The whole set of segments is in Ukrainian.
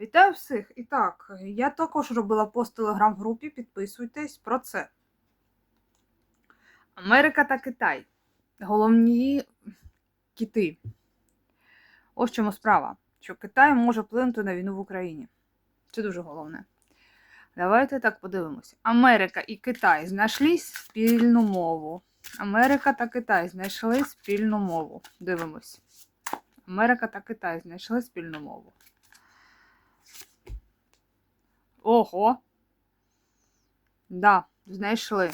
Вітаю всіх! І так, я також робила пост в телеграм-групі, підписуйтесь про це. Америка та Китай. Головні кіти. Ось чому справа. Що Китай може вплинути на війну в Україні. Це дуже головне. Давайте так подивимося. Америка і Китай знайшли спільну мову. Америка та Китай знайшли спільну мову. Дивимось. Америка та Китай знайшли спільну мову. Ого. Да, знайшли.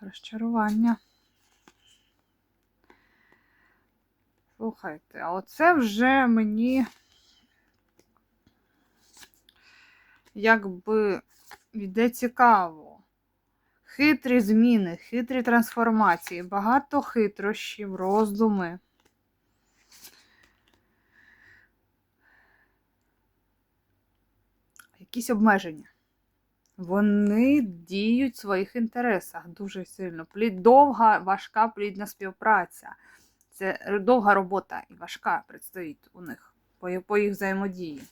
Розчарування. Слухайте, а оце вже мені якби йде цікаво. Хитрі зміни, хитрі трансформації, багато хитрощів, роздуми. Якісь обмеження. Вони діють в своїх інтересах дуже сильно. Плід довга, важка плідна співпраця. Це довга робота і важка предстоїть у них по, їх взаємодії.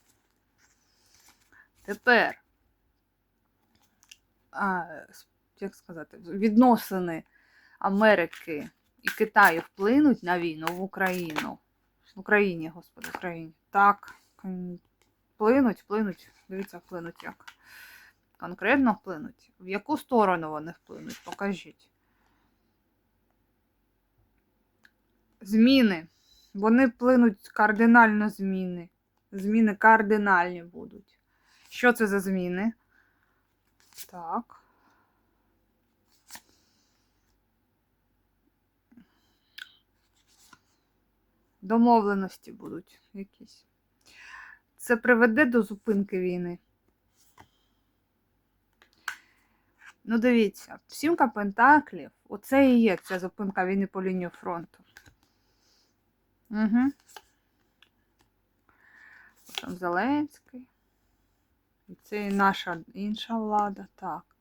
Тепер, а, як сказати, відносини Америки і Китаю вплинуть на війну в Україну. В Україні, господи, в Україні. Так, м, вплинуть, вплинуть. Дивіться, вплинуть як. Конкретно вплинуть. В яку сторону вони вплинуть? Покажіть. Зміни. Вони вплинуть кардинально зміни. Зміни кардинальні будуть. Що це за зміни? Так. Домовленості будуть якісь. Це приведе до зупинки війни. Ну, дивіться, сімка пентаклів, оце і є ця зупинка війни по лінію фронту. Угу. Там Зеленський. І це і наша інша влада. Так.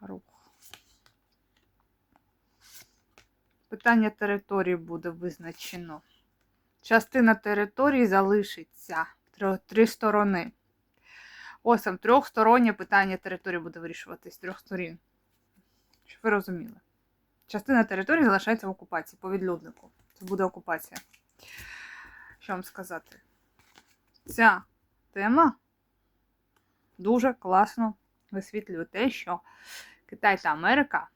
Рух. Питання території буде визначено. Частина території залишиться. Три, сторони. Ось там трьохстороннє питання території буде вирішуватись з трьох сторін. Щоб ви розуміли. Частина території залишається в окупації по відлюднику. Це буде окупація. Що вам сказати? Ця тема дуже класно висвітлює те, що Китай та Америка.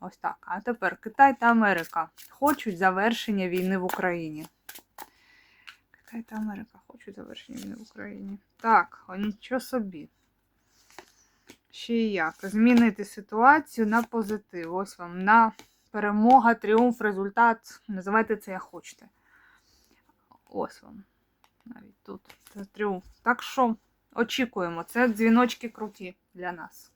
Ось так. А тепер Китай та Америка хочуть завершення війни в Україні. Китай та Америка хочуть завершення війни в Україні. Так, о, нічого собі. Ще й як. Змінити ситуацію на позитив. Ось вам на перемога, тріумф, результат. Називайте це як хочете. Ось вам. Навіть тут. Це тріумф. Так що очікуємо. Це дзвіночки круті для нас.